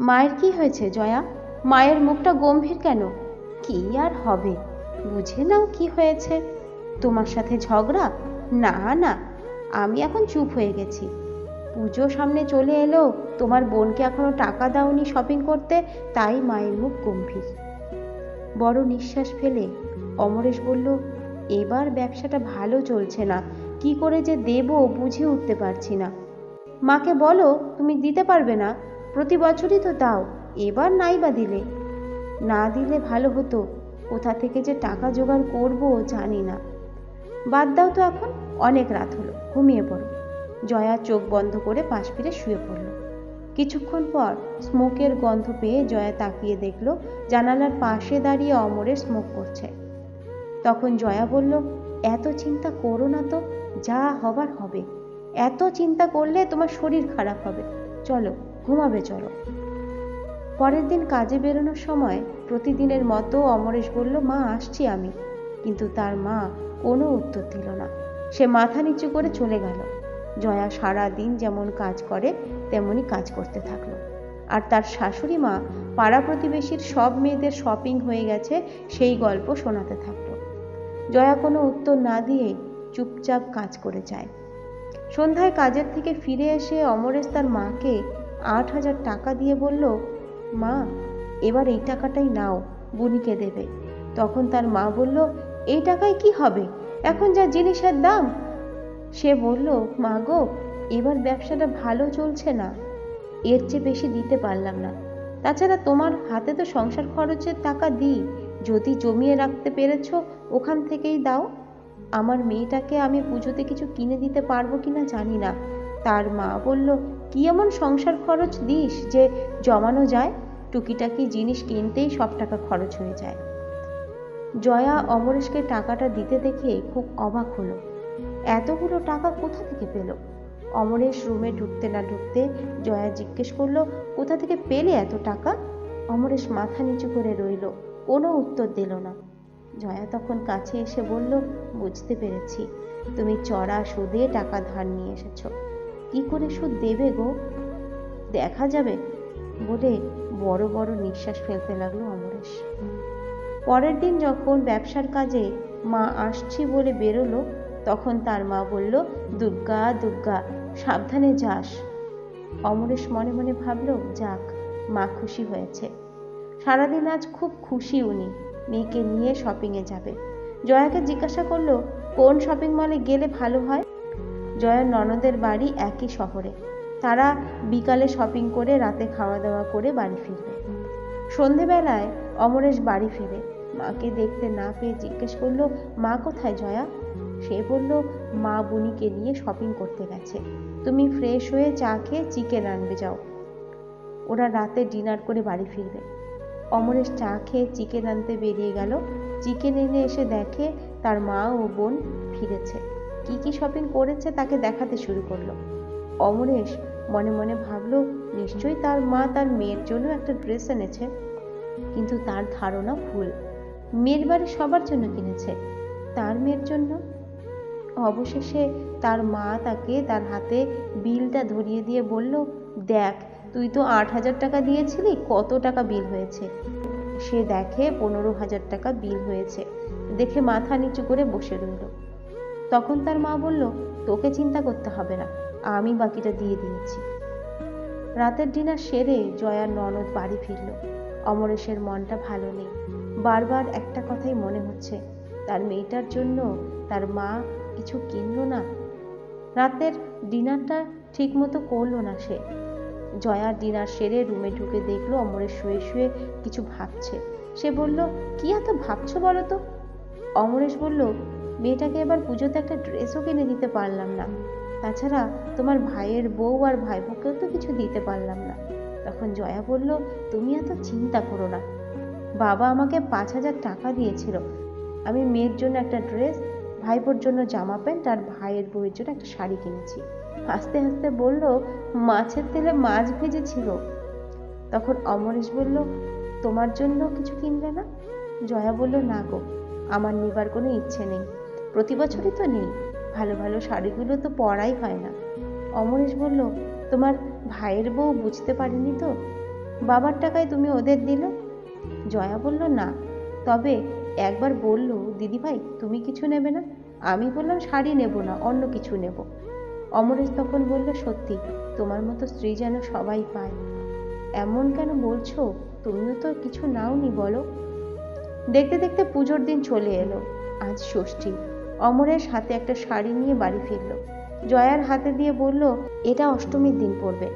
মায়ের কি হয়েছে, জয়া? মায়ের মুখটা গম্ভীর কেন? কি আর হবে? বুঝে নাও কি হয়েছে। তোমার সাথে ঝগড়া? না না, আমি এখন চুপ হয়ে গেছি। পুজো সামনে চলে এলো, তোমার বোনকে এখনও টাকা দাওনি শপিং করতে, তাই মায়ের মুখ গম্ভীর। বড় নিঃশ্বাস ফেলে অমরেশ বলল, এবার ব্যবসাটা ভালো চলছে না, কি করে যে দেব বুঝে উঠতে পারছি না। মাকে বলো, তুমি দিতে পারবে না? প্রতি বছরই তো দাও, এবার নাই বা দিলে। না দিলে ভালো হতো, কোথা থেকে যে টাকা জোগাড় করব জানি না। বাদ দাও তো এখন, অনেক রাত হলো, ঘুমিয়ে পড়ো। জয়া চোখ বন্ধ করে পাশ ফিরে শুয়ে পড়ল। কিছুক্ষণ পর স্মোকের গন্ধ পেয়ে জয়া তাকিয়ে দেখল জানালার পাশে দাঁড়িয়ে অমরের স্মোক করছে। তখন জয়া বলল, এত চিন্তা করো না তো, যা হবার হবে। এত চিন্তা করলে তোমার শরীর খারাপ হবে। চলো ঘুমাবে চলো। পরের দিন কাজে বেরোনোর সময় প্রতিদিনের মতো অমরেশ বলল, মা, আসছি আমি। কিন্তু তার মা কোনো উত্তর দিল না। সে মাথা নিচু করে চলে গেল। জয়া সারা দিন যেমন কাজ করে তেমনই কাজ করতে থাকল। আর তার শাশুড়ি মা পাড়া প্রতিবেশীর সব মেয়েদের শপিং হয়ে গেছে, সেই গল্প শোনাতে থাকল। জয়া কোনো উত্তর না দিয়ে চুপচাপ কাজ করে যায়। সন্ধ্যায় কাজের থেকে ফিরে এসে অমরেশ তার মাকে আট হাজার টাকা দিয়ে বলল, মা, এবার এই টাকাটাই নাও। বুনিকে দেবে। তখন তার মা বলল, এই টাকায় কি হবে? এখন যা জিনিসের দাম। সে বলল, মা গো, এবার ব্যবসাটা ভালো চলছে না। এর চেয়ে বেশি দিতে পারলাম না। তাছাড়া তোমার হাতে তো সংসার খরচের টাকা দিই। যদি জমিয়ে রাখতে পেরেছ, ওখান থেকেই দাও। আমার মেয়েটাকে আমি পুজোতে কিছু কিনে দিতে পারব কিনা জানি না। তার মা বলল, কি এমন সংসার খরচ দিস যে জমানো যায়? টুকিটাকি জিনিস কিনতেই সব টাকা খরচ হয়ে যায়। জয়া অমরেশকে টাকাটা দিতে দেখে খুব অবাক হলো। এতগুলো টাকা কোথা থেকে পেল? অমরেশ রুমে ঢুকতে না ঢুকতে জয়া জিজ্ঞেস করল, কোথা থেকে পেলে এত টাকা? অমরেশ মাথা নিচু করে রইল, কোনো উত্তর দিল না। জয়া তখন কাছে এসে বলল, বুঝতে পেরেছি। তুমি চড়া সুদে টাকা ধার নিয়ে এসেছ। কি করে সুদ দেবে গো? দেখা যাবে। বলে বড় বড় নিঃশ্বাস ফেলতে লাগল অমরেশ। পরের দিন যখন ব্যবসার কাজে মা আসছি বলে বেরোলো, তখন তার মা বলল, দুর্গা দুর্গা, সাবধানে যাস। অমরেশ মনে মনে ভাবলো, যাক, মা খুশি হয়েছে। সারাদিন আজ খুব খুশি উনি। মেয়েকে নিয়ে শপিংয়ে যাবে। জয়াকে জিজ্ঞাসা করল, কোন শপিং মলে গেলে ভালো হয়? জয়ার ননদের বাড়ি একই শহরে। তারা বিকালে শপিং করে রাতে খাওয়া দাওয়া করে বাড়ি ফিরবে। সন্ধেবেলায় অমরেশ বাড়ি ফিরে। মাকে দেখতে না পেয়ে জিজ্ঞেস করল, মা কোথায় জয়া? সে বলল, মা বুনিকে নিয়ে শপিং করতে গেছে। তুমি ফ্রেশ হয়ে চা খেয়ে চিকেন আনবে যাও। ওরা রাতে ডিনার করে বাড়ি ফিরবে। অমরেশ চা খেয়ে চিকেন আনতে বেরিয়ে গেল। চিকেন এনে এসে দেখে তার মা ও বোন ফিরেছে। কি কি শপিং করেছে তাকে দেখাতে শুরু করল। অমরেশ মনে মনে ভাবলো, নিশ্চয়ই তার মা তার মেয়ের জন্য একটা ড্রেস এনেছে। কিন্তু তার ধারণা ভুল। মেয়ের বাড়ি সবার জন্য কিনেছে। তার মেয়ের জন্য? অবশেষে তার মা তাকে তার হাতে বিলটা ধরিয়ে দিয়ে বলল, দেখ, তুই তো আট হাজার টাকা দিয়েছিলি, কত টাকা বিল হয়েছে? সে দেখে পনেরো হাজার টাকা বিল হয়েছে। দেখে মাথা নিচু করে বসে রইল। তখন তার মা বলল, তোকে চিন্তা করতে হবে না, আমি বাকিটা দিয়ে দিয়েছি। রাতের ডিনার সেরে জয়ার ননদ বাড়ি ফিরল। অমরেশের মনটা ভালো নেই। বারবার একটা কথাই মনে হচ্ছে, তার মেয়েটার জন্য তার মা কিছু কিনলো না। রাতের ডিনারটা ঠিক মতো করল না সে। জয়া ডিনার সেরে রুমে ঢুকে দেখল অমরেশ শুয়ে শুয়ে কিছু ভাবছে। সে বলল, কি এত ভাবছ বলো তো? অমরেশ বলল মেয়েটাকে এবার পুজোতে একটা ড্রেসও কিনে দিতে পারলাম না। তাছাড়া তোমার ভাইয়ের বউ আর ভাইবোকেও তো কিছু দিতে পারলাম না। তখন জয়া বলল, তুমি এত চিন্তা করো না। বাবা আমাকে পাঁচ হাজার টাকা দিয়েছিল। আমি মেয়ের জন্য একটা ড্রেস ভাইপোর জন্য জামা প্যান্ট আর ভাইয়ের বউয়ের জন্য একটা শাড়ি কিনেছি। হাসতে হাসতে বলল, মাছের তেলে মাছ ভেজেছিল। তখন অমরেশ বলল, তোমার জন্য কিছু কিনবে না? জয়া বলল, না গো, আমার নেবার কোনো ইচ্ছে নেই। প্রতি বছরই তো নেই। ভালো ভালো শাড়িগুলো তো পরাই হয় না। অমরেশ বলল, তোমার ভাইয়ের বউ বুঝতে পারেনি তো? বাবার টাকায় তুমি ওদের দিলে? জয়া বলল, না। তবে একবার বলল, দিদিভাই, তুমি কিছু নেবে না? আমি বললাম, শাড়ি নেব না, অন্য কিছু নেব। অমরেশ তখন বলল, সত্যি, তোমার মতো স্ত্রী যেন সবাই পায়। এমন কেন বলছো? তুমিও তো কিছু নাওনি, বলো? দেখতে দেখতে পুজোর দিন চলে এলো। আজ ষষ্ঠী। অমরেশ হাতে একটা শাড়ি নিয়ে বাড়ি ফিরল। জয়ার হাতে দিয়ে বলল, এটা অষ্টমীর দিন পড়বে।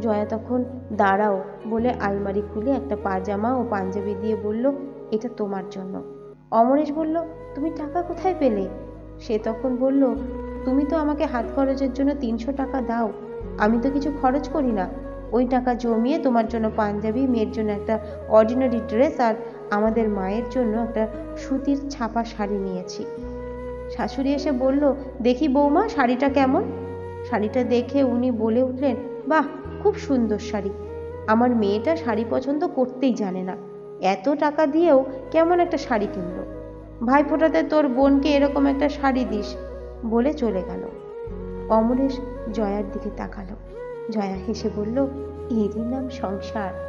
জয়া তখন, দাঁড়াও, বলে আলমারি খুলে একটা পাজামা ও পাঞ্জাবি দিয়ে বলল, এটা তোমার জন্য। অমরেশ বলল, তুমি টাকা কোথায় পেলে? সে তখন বলল, তুমি তো আমাকে হাত খরচের জন্য তিনশো টাকা দাও। আমি তো কিছু খরচ করি না। ওই টাকা জমিয়ে তোমার জন্য পাঞ্জাবি, মেয়ের জন্য একটা অর্ডিনারি ড্রেস আর আমাদের মায়ের জন্য একটা সুতির ছাপা শাড়ি নিয়েছি। শাশুড়ি এসে বলল, দেখি বৌমা, শাড়িটা কেমন? শাড়িটা দেখে উনি বলে উঠলেন, বাহ, খুব সুন্দর শাড়ি। আমার মেয়েটা শাড়ি পছন্দ করতেই জানে না। এত টাকা দিয়েও কেমন একটা শাড়ি কিনলো। ভাইফোঁটাতে তোর বোনকে এরকম একটা শাড়ি দিস। বলে চলে গেল। অমরেশ জয়ার দিকে তাকালো। জয়া হেসে বলল, এরই নাম সংসার।